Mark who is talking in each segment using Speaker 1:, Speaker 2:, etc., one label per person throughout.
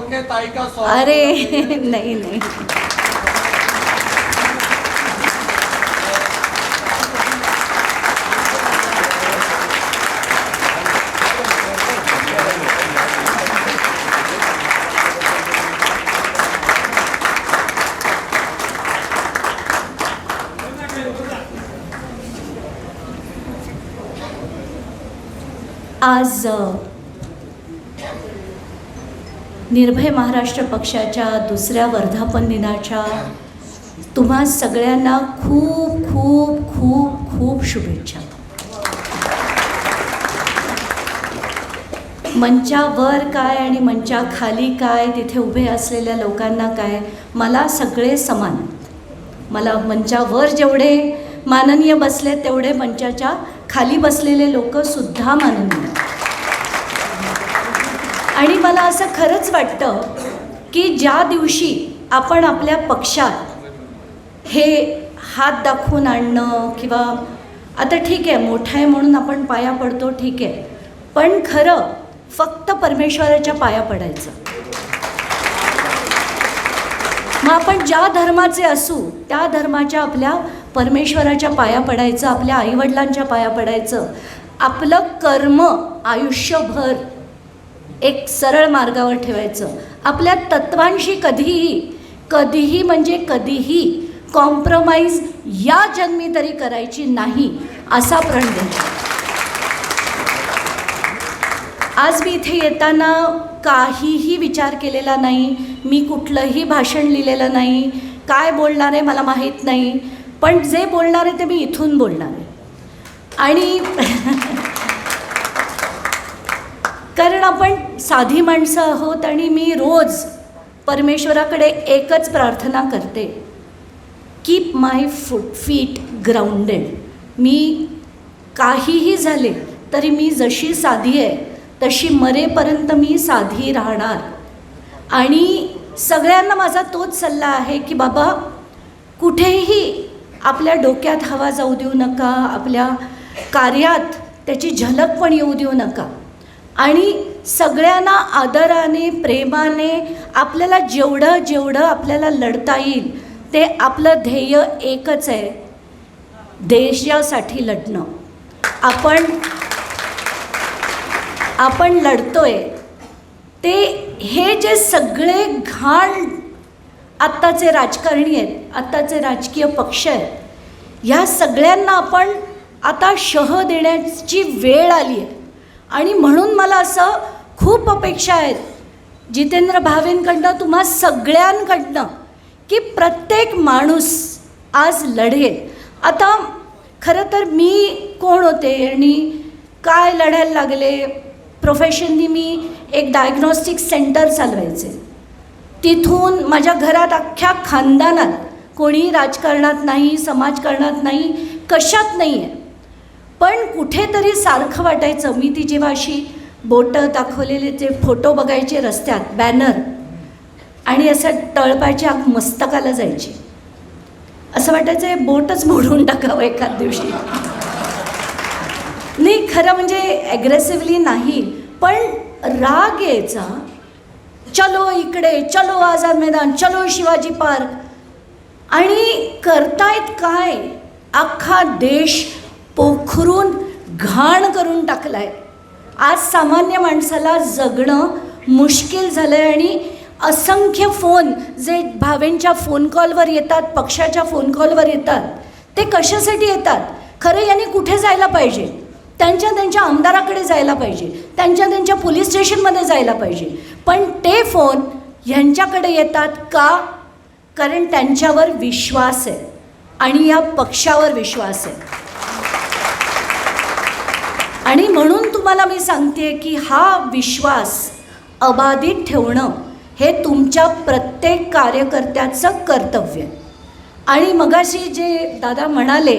Speaker 1: Okay ताई का
Speaker 2: अरे नाही नाही। आज निर्भय महाराष्ट्र पक्षाच्या दुसऱ्या वर्धापन दिनाच्या तुम्हा सगळ्यांना खूप खूप खूप खूप शुभेच्छा. मंचावर काय आणि मंचाखाली काय तिथे उभे असलेल्या लोकांना काय मला सगळे समान. मला मंचावर जेवढे माननीय बसले तेवढे मंचाच्या खाली बसलेले लोकसुद्धा माननीय. आणि मला असं खरंच वाटतं की ज्या दिवशी आपण आपल्या पक्षात हे हात दाखवून आणणं किंवा आता ठीक आहे मोठं आहे म्हणून आपण पाया पडतो ठीक आहे. पण खरं फक्त परमेश्वराच्या पाया पडायचं. मग आपण ज्या धर्माचे असू त्या धर्माच्या आपल्या परमेश्वराच्या पाया पडायचं आपल्या आईवडिलांच्या पाया पडायचं. आपलं कर्म आयुष्यभर एक सरळ मार्गावर ठेवायचं. आपल्या तत्वांशी कधीही कधीही म्हणजे कधीही कॉम्प्रोमाइज या जन्मी तरी करायची नाही असा प्रण द्यायचा आज मी इथे येताना काहीही विचार केलेला नाही मी कुठलंही भाषण लिहिलेलं नाही काय बोलणार आहे मला माहीत नाही पण जे बोलणार आहे ते मी इथून बोलणार आहे. आणि कारण आपण साधी माणसं आहोत आणि मी रोज परमेश्वराकडे एकच प्रार्थना करते. Keep my foot feet grounded मी काहीही झाले तरी मी जशी साधी आहे तशी मरेपर्यंत मी साधी राहणार. आणि सगळ्यांना माझा तोच सल्ला आहे की बाबा कुठेही आपल्या डोक्यात हवा जाऊ देऊ नका आपल्या कार्यात त्याची झलक पण येऊ देऊ नका. आणि सगळ्यांना आदराने प्रेमाने आपल्याला जेवढं जेवढं आपल्याला लढता येईल ते आपलं ध्येय एकच आहे. देशासाठी लढणं. आपण आपण लढतोय. ते हे जे सगळे घाण आत्ताचे राजकारणी आहेत आत्ताचे राजकीय पक्ष आहेत ह्या सगळ्यांना आपण आता शह देण्याची वेळ आली आहे. आणि म्हणून मला असं खूप अपेक्षा आहेत. जितेंद्र भावेंकडनं तुम्हा सगळ्यांकडनं की प्रत्येक माणूस आज लढेल. आता खरं तर मी कोण होते आणि काय लढायला लागले प्रोफेशननी मी एक डायग्नॉस्टिक सेंटर चालवायचे. तिथून माझ्या घरात अख्ख्या खानदानात कोणी राजकारणात नाही समाजकारणात नाही कशात नाही आहे पण कुठेतरी सारखं वाटायचं. मी ती जेव्हा अशी बोटं दाखवलेले जे फोटो बघायचे रस्त्यात बॅनर आणि असं तळपायची आग मस्तकाला जायची. असं वाटायचं हे बोटच मोडून टाकावं एखाद दिवशी. नाही खरं म्हणजे ॲग्रेसिव्हली नाही पण राग यायचा. चलो इकडे चलो आझाद मैदान चलो शिवाजी पार्क. आणि करतायत काय? अख्खा देश पोखरून घाण करून टाकलाय. आज सामान्य माणसाला जगणं मुश्किल झालं आहे आणि असंख्य फोन जे भावेंच्या फोन कॉलवर येतात पक्षाच्या फोन कॉलवर येतात ते कशासाठी येतात? खरं यांनी कुठे जायला पाहिजे? त्यांच्या त्यांच्या आमदाराकडे जायला पाहिजे. त्यांच्या त्यांच्या पोलीस स्टेशनमध्ये जायला पाहिजे. पण ते फोन ह्यांच्याकडे येतात का? कारण त्यांच्यावर विश्वास आहे आणि या पक्षावर विश्वास आहे. आणि म्हणून तुम्हाला मी सांगते की हा विश्वास अबाधित ठेवणं हे तुमच्या प्रत्येक कार्यकर्त्याचं कर्तव्य. आहे आणि मगाशी जे दादा म्हणाले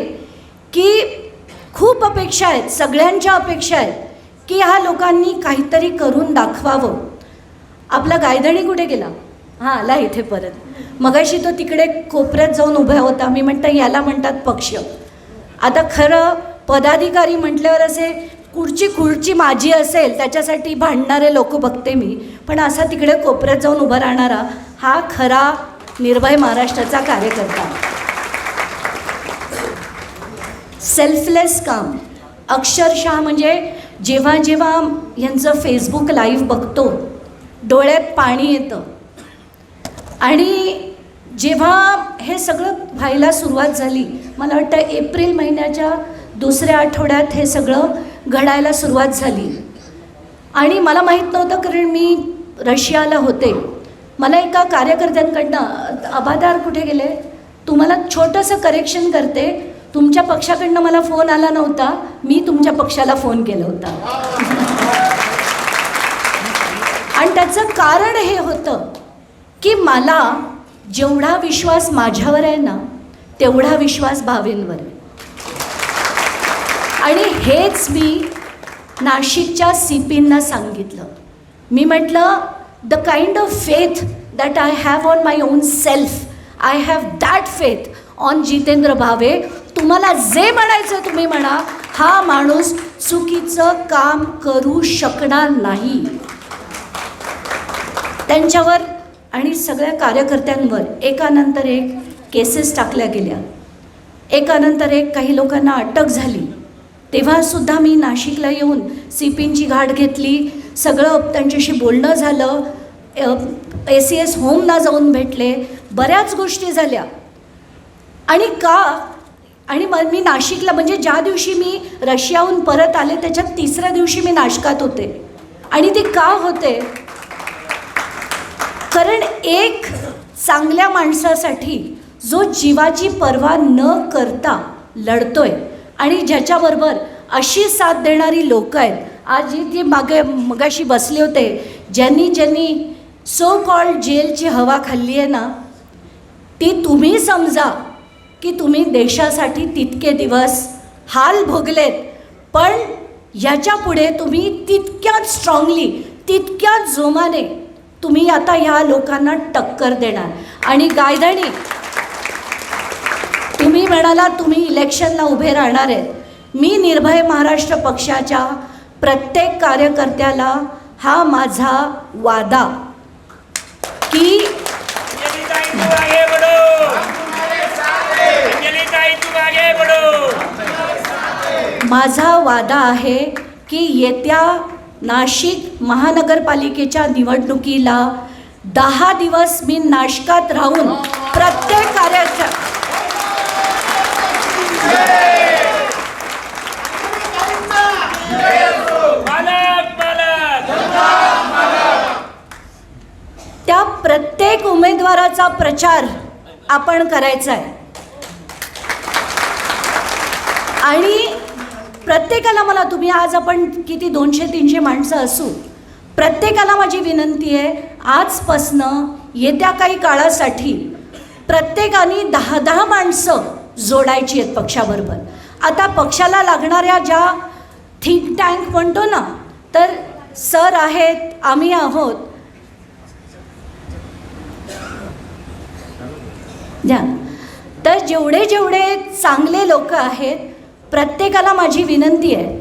Speaker 2: की खूप अपेक्षा आहेत सगळ्यांच्या अपेक्षा आहेत की ह्या लोकांनी काहीतरी करून दाखवावं. आपला गायधणी कुठे गेला? हां आला इथे परत. मगाशी तो तिकडे कोपऱ्यात जाऊन उभा होता. मी म्हणतं याला म्हणतात पक्ष. आता खरं पदाधिकारी म्हटल्यावर असे कुडची खुर्ची माझी असेल त्याच्यासाठी भांडणारे लोक बघते मी. पण असा तिकडे कोपऱ्यात जाऊन उभा राहणारा हा खरा निर्भय महाराष्ट्राचा कार्यकर्ता. सेल्फलेस काम. अक्षरशः म्हणजे जेव्हा जेव्हा यांचं फेसबुक लाईव्ह बघतो डोळ्यात पाणी येतं. आणि जेव्हा हे सगळं व्हायला सुरुवात झाली मला वाटतं एप्रिल महिन्याच्या दुसऱ्या आठवड्यात हे सगळं घडायला सुरुवात झाली. आणि मला माहीत नव्हतं कारण मी रशियाला होते. मला एका कार्यकर्त्यांकडनं अबादार कुठे गेले? तुम्हाला छोटंसं करेक्शन करते. तुमच्या पक्षाकडनं मला फोन आला नव्हता. मी तुमच्या पक्षाला फोन केला होता. आणि त्याचं कारण हे होतं की मला जेवढा विश्वास माझ्यावर आहे ना तेवढा विश्वास भावेंवर आहे. आणि हेच मी नाशिकच्या सी पींना सांगितलं. मी म्हटलं the kind of faith that I have on my own self I have that faith on Jitendra Bhave. तुम्हाला जे म्हणायचं तुम्ही म्हणा. हा माणूस चुकीचं काम करू शकणार नाही. त्यांच्यावर आणि सगळ्या कार्यकर्त्यांवर एकानंतर एक केसेस टाकल्या गेल्या. एकानंतर एक काही लोकांना अटक झाली. तेव्हासुद्धा मी नाशिकला येऊन सी पींची गाठ घेतली. सगळं त्यांच्याशी बोलणं झालं. ए सी एस होमला जाऊन भेटले. बऱ्याच गोष्टी झाल्या. आणि का आणि मग मी नाशिकला म्हणजे ज्या दिवशी मी रशियाहून परत आले त्याच्यात तिसऱ्या दिवशी मी नाशकात होते. आणि ते का होते? कारण एक चांगल्या माणसासाठी जो जीवाची पर्वा न करता लढतोय आणि ज्याच्याबरोबर अशी साथ देणारी लोक आहेत. आज जी ती मागे मगाशी बसले होते ज्यांनी ज्यांनी सो कॉल्ड जेलची हवा खाल्ली आहे ना ती तुम्ही समजा की तुम्ही देशासाठी तितके दिवस हाल भोगलेत पण ह्याच्या पुढे तुम्ही तितक्याच स्ट्रॉंगली तितक्याच जोमाने तुम्ही आता ह्या लोकांना टक्कर देणार. आणि गायधणी तुम्ही म्हणाला तुम्ही इलेक्शनला उभे राहणार आहेत. मी निर्भय महाराष्ट्र पक्षाच्या प्रत्येक कार्यकर्त्याला हा माझा वादा की माझा वादा आहे की येत्या नाशिक महानगरपालिकेच्या निवडणुकीला दहा दिवस मी नाशकात राहून प्रत्येक कार्याच्या
Speaker 1: मालक मालक
Speaker 2: त्या प्रत्येक उमेदवाराचा प्रचार आपण करायचा आहे. आणि प्रत्येकाला मला तुम्ही आज आपण किती दोनशे तीनशे माणसं असू प्रत्येकाला माझी विनंती आहे आजपासनं येत्या काही काळासाठी प्रत्येकाने दहा दहा माणसं जोडायची आहेत पक्षाबरोबर. आता पक्षाला लागणाऱ्या ज्या थिंक टँक म्हणतो ना तर सर आहेत आम्ही आहोत द्या. तर जेवढे जेवढे चांगले लोक आहेत प्रत्येकाला माझी विनंती आहे.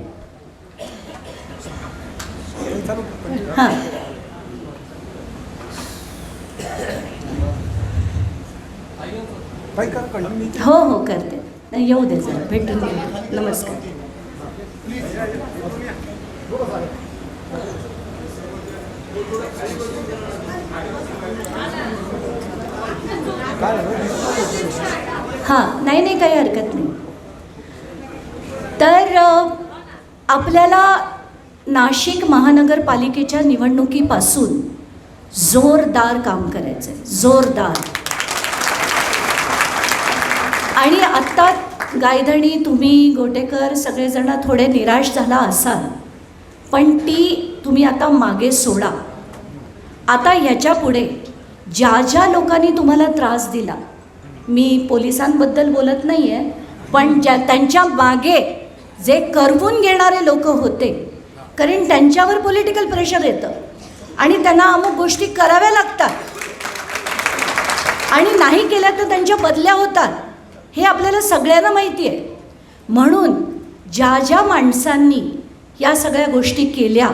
Speaker 2: हां. हो हो करते. येऊ दे सर भेटून नमस्कार. हां नाही नाही काही हरकत नाही. तर आपल्याला नाशिक महानगरपालिकेच्या निवडणुकीपासून जोरदार काम करायचं आहे जोरदार. आणि आत्ता गायधणी तुम्ही गोटेकर सगळेजण थोडे निराश झाला असाल पण ती तुम्ही आता मागे सोडा. आता ह्याच्या पुढे ज्या ज्या लोकांनी तुम्हाला त्रास दिला मी पोलिसांबद्दल बोलत नाही आहे पण ज्या त्यांच्या मागे जे करवून घेणारे लोक होते कारण त्यांच्यावर पॉलिटिकल प्रेशर येतं आणि त्यांना अमुक गोष्टी कराव्या लागतात. आणि नाही केल्या तर त्यांच्या बदल्या होतात हे आपल्याला सगळ्यांना माहिती आहे. म्हणून ज्या ज्या माणसांनी या सगळ्या गोष्टी केल्या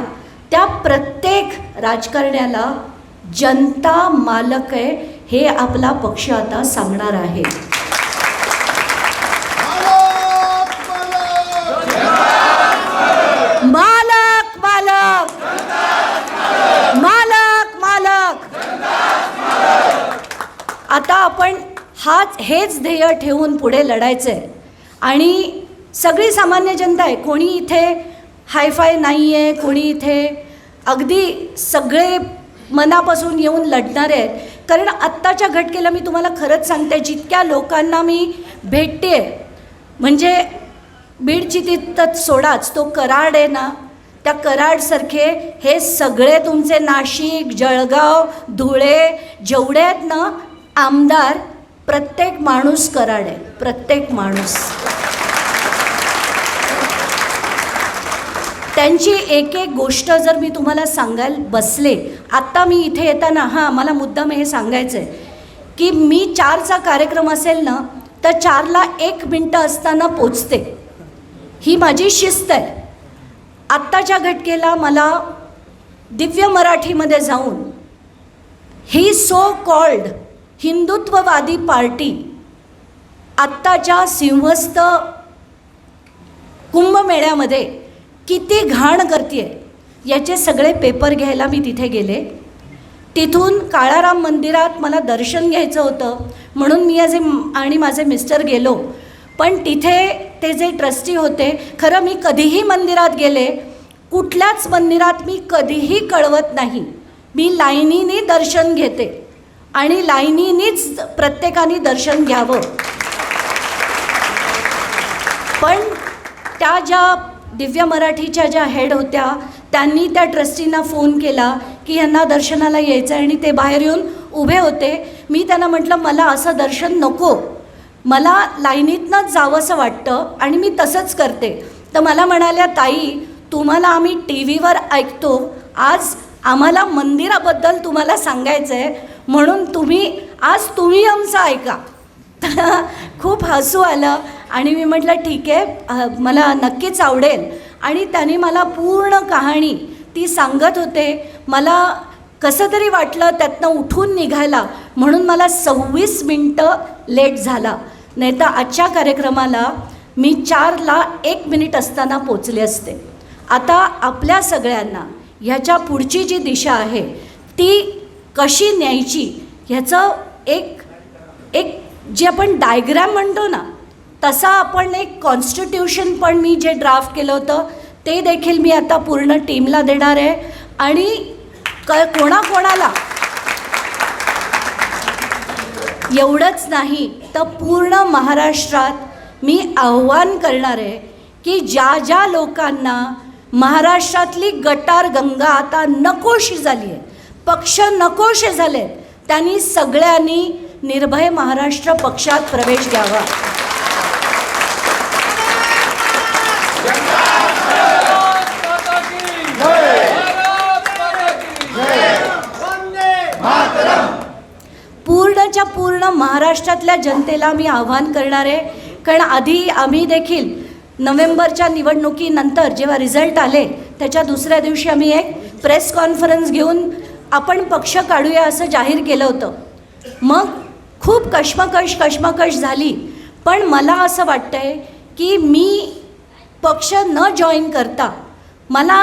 Speaker 2: त्या प्रत्येक राजकारण्याला जनता मालक आहे हे आपला पक्ष आता सांगणार आहे. मालक मालक. मालक मालक. आता आपण हाच हेच ध्येय ठेवून पुढे लढायचं आहे आणि सगळी सामान्य जनता आहे कोणी इथे हायफाय नाही आहे कोणी इथे अगदी सगळे मनापासून येऊन लढणारे आहेत. कारण आत्ताच्या घटकेला मी तुम्हाला खरंच सांगते जितक्या लोकांना मी भेटते म्हणजे बीडची तिथं सोडाच तो कराड आहे ना त्या कराडसारखे हे सगळे तुमचे नाशिक जळगाव धुळे जेवढे आहेत ना आमदार प्रत्येक माणूस कराड आहे प्रत्येक माणूस. त्यांची एक एक गोष्ट जर मी तुम्हाला सांगायला बसले आत्ता मी इथे येताना हां मला मुद्दाम हे सांगायचं आहे की मी चारचा कार्यक्रम असेल ना तर चारला एक मिनटं असताना पोचते. ही माझी शिस्त आहे. आत्ताच्या घटकेला मला दिव्य मराठीमध्ये जाऊन ही सो कॉल्ड हिंदुत्ववादी पार्टी आत्ताच्या सिंहस्थ कुंभमेळ्यामध्ये किती घाण करते याचे सगळे पेपर घ्यायला मी तिथे गेले. तिथून काळाराम मंदिरात मला दर्शन घ्यायचं होतं. म्हणून मी आज आणि माझे मिस्टर गेलो. पण तिथे ते जे ट्रस्टी होते खरं मी कधीही मंदिरात गेले कुठल्याच मंदिरात मी कधीही कळवत नाही. मी लाईनीने दर्शन घेते आणि लाईनीनीच प्रत्येकाने दर्शन घ्यावं. पण त्या ज्या दिव्य मराठीच्या ज्या हेड होत्या त्यांनी त्या ट्रस्टींना फोन केला की यांना दर्शनाला यायचं आहे आणि ते बाहेर येऊन उभे होते. मी त्यांना म्हटलं मला असं दर्शन नको. मला लाईनीतनंच जावंसं वाटतं आणि मी तसंच करते. तर मला म्हणाल्या ताई तुम्हाला आम्ही टी व्हीवर ऐकतो. आज आम्हाला मंदिराबद्दल तुम्हाला सांगायचं आहे म्हणून तुम्ही आज तुम्ही आमचं ऐका. खूप हसू आलं आणि मी म्हटलं ठीक आहे. मला नक्कीच आवडेल. आणि त्याने मला पूर्ण कहाणी ती सांगत होते. मला कसं तरी वाटलं त्यातनं उठून निघायला. म्हणून मला सव्वीस मिनटं लेट झाला. नाही तर आजच्या कार्यक्रमाला मी चारला एक मिनिट असताना पोचले असते. आता आपल्या सगळ्यांना ह्याच्या पुढची जी दिशा आहे ती कशी न्यायची ह्याचं एक एक जे आपण डायग्रॅम म्हणतो ना तसा आपण एक कॉन्स्टिट्यूशन पण मी जे ड्राफ्ट केलं होतं ते देखील मी आता पूर्ण टीमला देणार आहे. आणि क कोणाकोणाला? एवढंच नाही तर पूर्ण महाराष्ट्रात मी आव्हान करणार आहे की ज्या ज्या लोकांना महाराष्ट्रातली गटार गंगा आता नकोशी झाली आहे पक्ष नकोशे झाले त्यांनी सगळ्यांनी निर्भय महाराष्ट्र पक्षात प्रवेश घ्यावा. पूर्ण महाराष्ट्रातल्या जनतेला मी आव्हान करणार आहे. कारण आधी आम्ही देखील नोव्हेंबरच्या निवडणुकीनंतर जेव्हा रिझल्ट आले त्याच्या दुसऱ्या दिवशी आम्ही एक प्रेस कॉन्फरन्स घेऊन आपण पक्ष काढूया असं जाहीर केलं होतं. मग खूप कश्मकश कश्मकश झाली. पण मला असं वाटतं आहे की मी पक्ष न जॉईन करता मला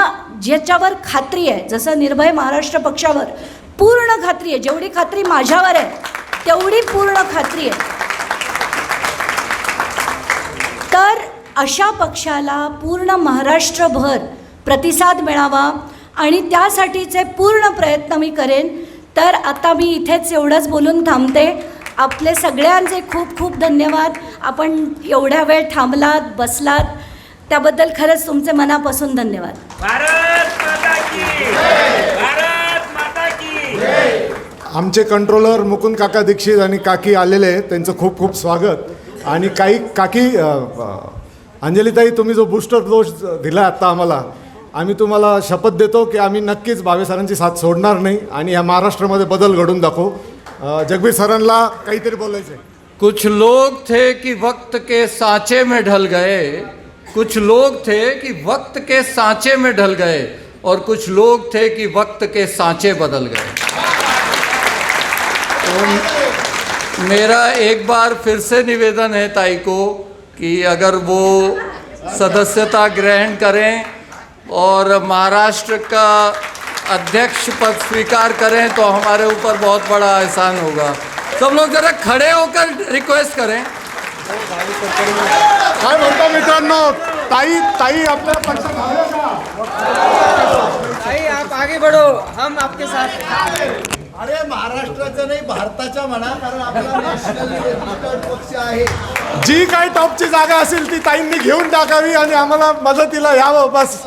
Speaker 2: ज्याच्यावर खात्री आहे जसं निर्भय महाराष्ट्र पक्षावर पूर्ण खात्री आहे. जेवढी खात्री माझ्यावर आहे तेवढी पूर्ण खात्री आहे. तर अशा पक्षाला पूर्ण महाराष्ट्रभर प्रतिसाद मिळावा आणि त्यासाठीचे पूर्ण प्रयत्न मी करेन. तर आता मी इथेच एवढंच बोलून थांबते. आपले सगळ्यांचे खूप खूप धन्यवाद. आपण एवढ्या वेळ थांबलात बसलात. त्याबद्दल खरंच तुमचे मनापासून धन्यवाद.
Speaker 1: भारत माता की
Speaker 3: आमचे कंट्रोलर मुकुंद काका दीक्षित आणि काकी आलेले आहेत. त्यांचं खूप खूप स्वागत. आणि काही काकी अंजलिताई अंजलीताई तुम्ही जो बूस्टर डोस दिला आत्ता आम्हाला आम्ही तुम्हाला शपथ देतो की आम्ही नक्कीच भावे सरांची साथ सोडणार नाही आणि या महाराष्ट्रामध्ये बदल घडून दाखवू. जगबीर सरांना काहीतरी बोलायचं
Speaker 4: कुछ लोग थे कि वक्त के साचे में ढल गए। कुछ लोग थे कि वक्त के सांचे में ढल गए। और कुछ लोग थे कि वक्त के सांचे बदल गए। मेरा एक बार फिर से निवेदन है ताई को कि अगर वो सदस्यता ग्रहण करें और महाराष्ट्र का अध्यक्ष पद स्वीकार करें तो हमारे ऊपर बहुत बड़ा एहसान होगा। सब लोग जरा खड़े होकर रिक्वेस्ट करें।
Speaker 3: काय म्हणता मित्रांनो ताई ताई आपल्या पक्षात
Speaker 5: भाई आप आगे बढ़ो हम आपके साथ हैं।
Speaker 6: अरे महाराष्ट्राचं नाही भारताच्या म्हणा कारण आपला पक्ष आहे.
Speaker 3: जी काही टॉपची जागा असेल ती ताईंनी घेऊन टाकावी आणि आम्हाला मदतीला यावं बस.